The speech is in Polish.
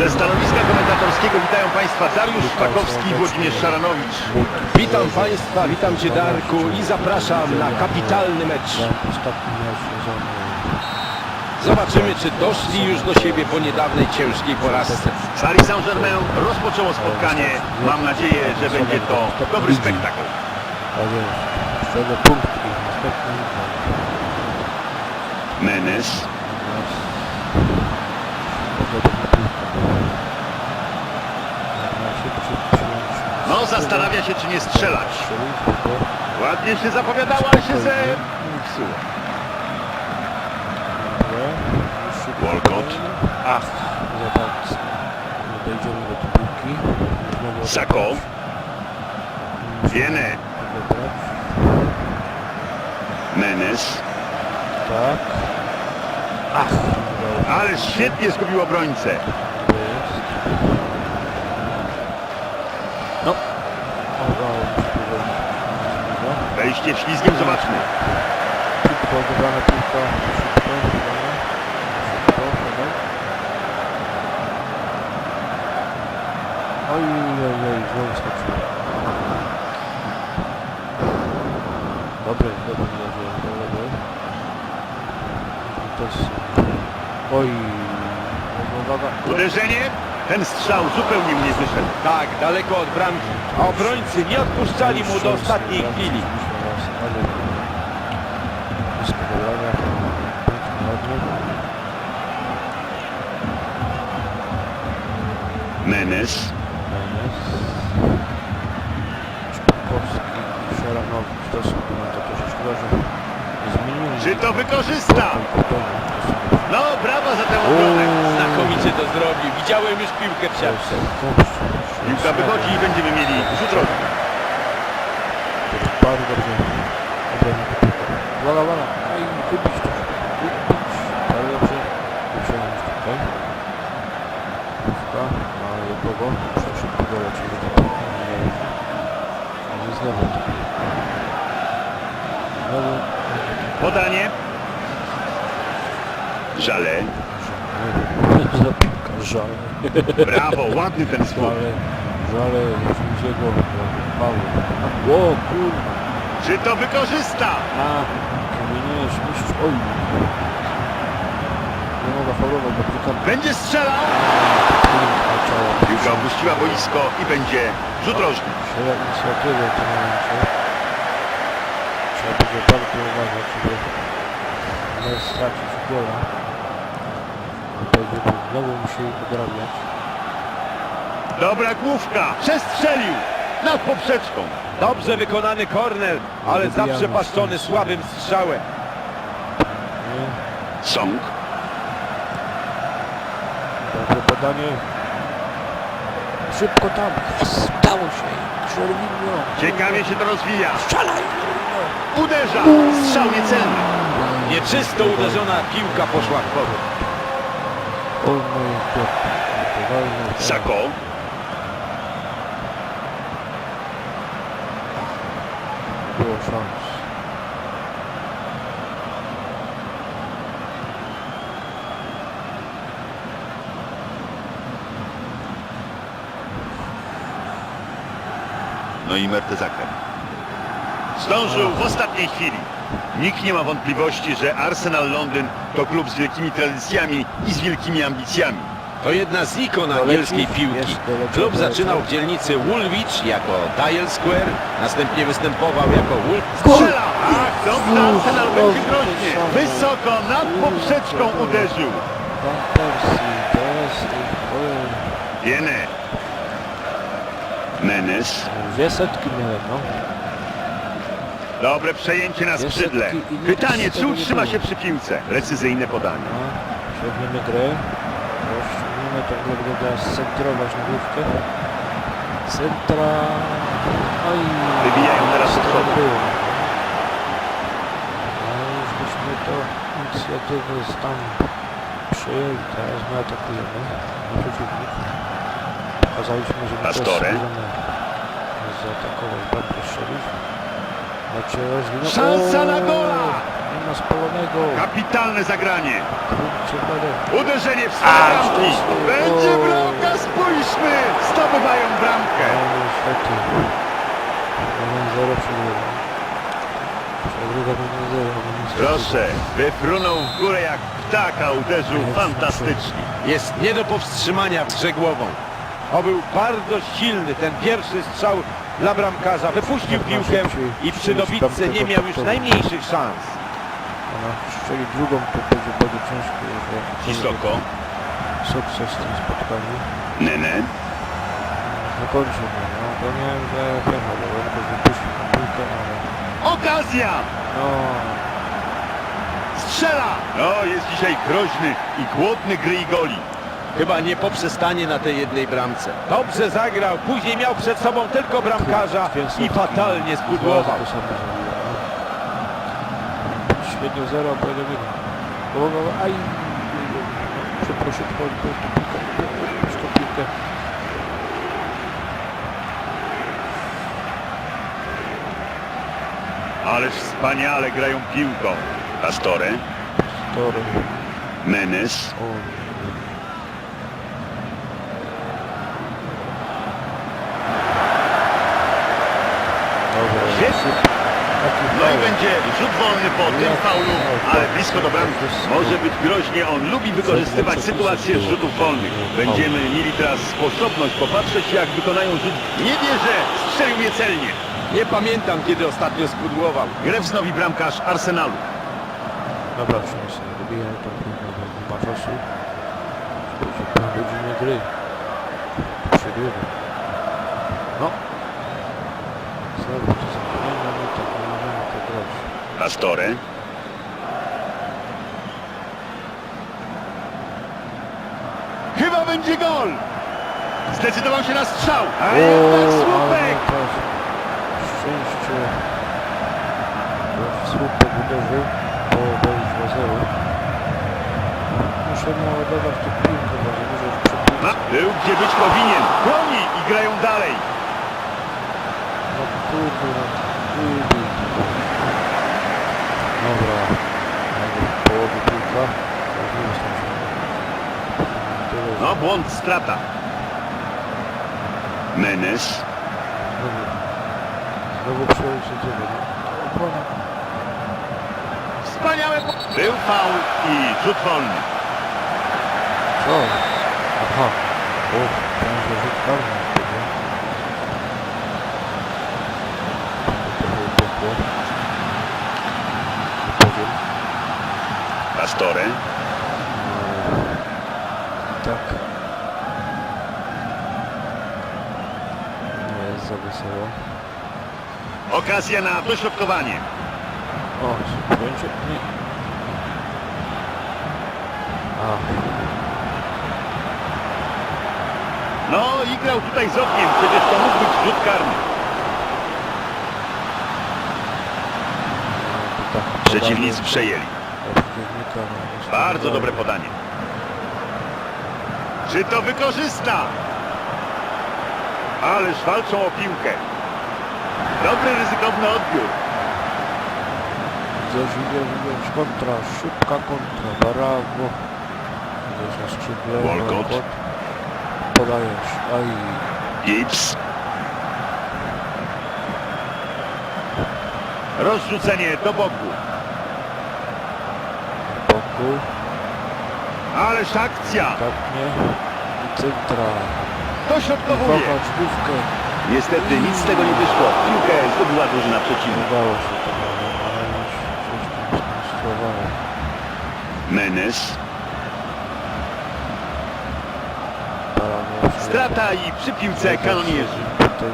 Ze stanowiska komentatorskiego witają Państwa Dariusz Szpakowski i Włodzimierz Szaranowicz. Witam Państwa, witam Cię Darku i zapraszam na kapitalny mecz. Zobaczymy, czy doszli już do siebie po niedawnej ciężkiej porażce. Paris Saint-Germain rozpoczęło spotkanie. Mam nadzieję, że będzie to dobry spektakl. Tak No, zastanawia się, czy nie strzelać. Ładnie się zapowiadała, się ze... Walcott. Ach, dojdziemy do piłki. Sako. Wiene. Menes. Tak. Ach, Ale świetnie zgubił obrońcę. się. To jest. No. Udało mi się Wejście ślizgiem, zobaczmy. Szybko odebrana piłka. Szybko odebrana. Szybko, podaj. Oj, oj, oj, znowu skoczył. Dobry, dobry, dobry, dobry, dobry. To jest... Oj, uwaga. Uderzenie. Ten strzał zupełnie mnie wyszedł. Tak, daleko od bramki. A obrońcy nie odpuszczali mu do ostatniej chwili. Blisko. Piękny odbiór. Menes. Szpakowski i Szaranowicz to są komentatorzy. Szkoda, że zmienili. Czy to wykorzysta? No, brawa za tę obronę. Znakomicie to zrobił. Widziałem już piłkę w siatce. Piłka wychodzi i będziemy mieli rzut rożny. Bardzo dobrze. Piłka. Uwaga, uwaga. Ej, wybić to. Wybić. Bardzo dobrze. Wyciągnąć tutaj. Piłka. Ale do kogo? Muszę szybko dolecieć. do tego. Ale znowu. Znowu. Podanie. Żale. Za piłka. Żale. Brawo, ładny ten skok. Żale. Żale. Sędziego. Mały. O kurwa. Czy to wykorzysta? A, oj. Nie mogę faulować, bo tylko Będzie strzelał. piłka opuściła boisko i będzie rzut rożny. Trzeba inicjatywę w tym momencie. Trzeba będzie bardzo uważać, żeby nie stracić gola. Bo Będziemy znowu musieli odrabiać. Dobra główka. Przestrzelił. Nad poprzeczką. Dobrze wykonany korner, ale zaprzepaszczony słabym strzałem. Song. Dobre podanie. Szybko tam. Stało się. Ciekawie się to rozwija. Strzelaj! Uderza. Strzał niecelny. Nieczysto uderzona piłka poszła w powrót. O mój Boże. Sako. Było szans. No i Mertesacker. Zdążył w ostatniej chwili. Nikt nie ma wątpliwości, że Arsenal Londyn to klub z wielkimi tradycjami i z wielkimi ambicjami. To jedna z ikon angielskiej piłki. Klub zaczynał w dzielnicy Woolwich jako Dial Square, następnie występował jako Wolf. Strzela! Ach, dobrze, Arsenal będzie groźnie. Wysoko nad poprzeczką uderzył. Van Persie, to jest... ojej, Wiene. Menes. Dwie setki miałem, no. Dobre przejęcie na skrzydle. Pytanie, czy utrzyma się przy piłce? Precyzyjne podanie. No, ciągniemy grę. Ciągniemy tą grę, będę teraz centrować na główkę. Centra... Oj... Wybijają teraz to przodu. było. No już byśmy to inicjatywę z tam przyjęli. Teraz my atakujemy. Na przeciwnik. Pokazaliśmy, że Pastore. rozwinął. Szansa na gola! Nie ma spalonego. Kapitalne zagranie. Uderzenie w bramki. Będzie bramka, spójrzmy. Zdobywają bramkę. No niestety. Mamy 0 przegrywa. Przegrywa będzie 0, bo niestety. Proszę, wyfrunął w górę jak ptak, a uderzył fantastycznie. Jest nie do powstrzymania grze głową. To był bardzo silny ten pierwszy strzał dla bramkarza. Wypuścił piłkę i przy dobitce nie miał już najmniejszych szans. Ona strzeli drugą, to będzie bardzo ciężko. Sissoko, Sukces w tym spotkaniu. Nene, Zakończył mnie, no. To miałem, że pecha, bo on też wypuścił piłkę, ale... okazja. No, Strzela! No, jest dzisiaj groźny i głodny gry i goli. Chyba nie poprzestanie na tej jednej bramce. Dobrze zagrał, później miał przed sobą tylko bramkarza i fatalnie spudłował. Średnio zero, a po, po piłkę, już tą piłkę. Ależ wspaniale grają piłką. Pastore, Tory. Menes, O, Dobra, Świetnie. Taki No i faul. Będzie rzut wolny po tym faulu, ale blisko do bramki. Może być groźnie, on lubi wykorzystywać sytuacje z rzutów wolnych. Będziemy mieli teraz sposobność popatrzeć jak wykonają rzut. Nie wierzę, strzelił mnie celnie. Nie pamiętam, kiedy ostatnio spudłował. Grę wznowi bramkarz Arsenalu. Dobra, przynajmniej sobie dobijamy tą piłkę, bo nie ma czasu. Będzie pół godziny gry. Przegrywa. No. Znowu to zapomniałem, no tak, nie możemy tak grać. Pastore, Chyba będzie gol! Zdecydował się na strzał, a jednak słupek! szczęście. W słupek uderzył, bo już 2-0. Muszę naładować tę piłkę, bo nie może już był gdzie być powinien. Broni i grają dalej. No kurde, no kurde. Dobra. Mamy w połowie piłka. No błąd, strata. Menes, Znowu. Znowu przełożenie. Obrona. wspaniałe... po- Był faul i rzut wolny. Co? Aha. O, będzie rzut karny. wtedy. To było popło. Nie powiem. Pastore, Tak. Nie jest za wesoło. okazja na dośrodkowanie. O, będzie? Nie. A, No i grał tutaj z ogniem, przecież to mógł być rzut karny. to tak. Przeciwnicy przejęli. no, Bardzo dobre podanie. Czy to wykorzysta? Ależ walczą o piłkę. Dobry, ryzykowny odbiór. Widzę, widzę, widzę, kontra, szybka kontra, brawo. Widzisz na skrzydle, Walcott. Podajesz, aj, Gibbs. Rozrzucenie do boku. boku, Ależ akcja. tak nie, i centra. Dośrodkowuje. Kochać główkę, Niestety nic z tego nie wyszło. Piłkę zdobyła drużyna przeciwna. udało się to, ale ale już coś tam skonstruowało. Menes. Strata i przy piłce kanonierzy. Tutaj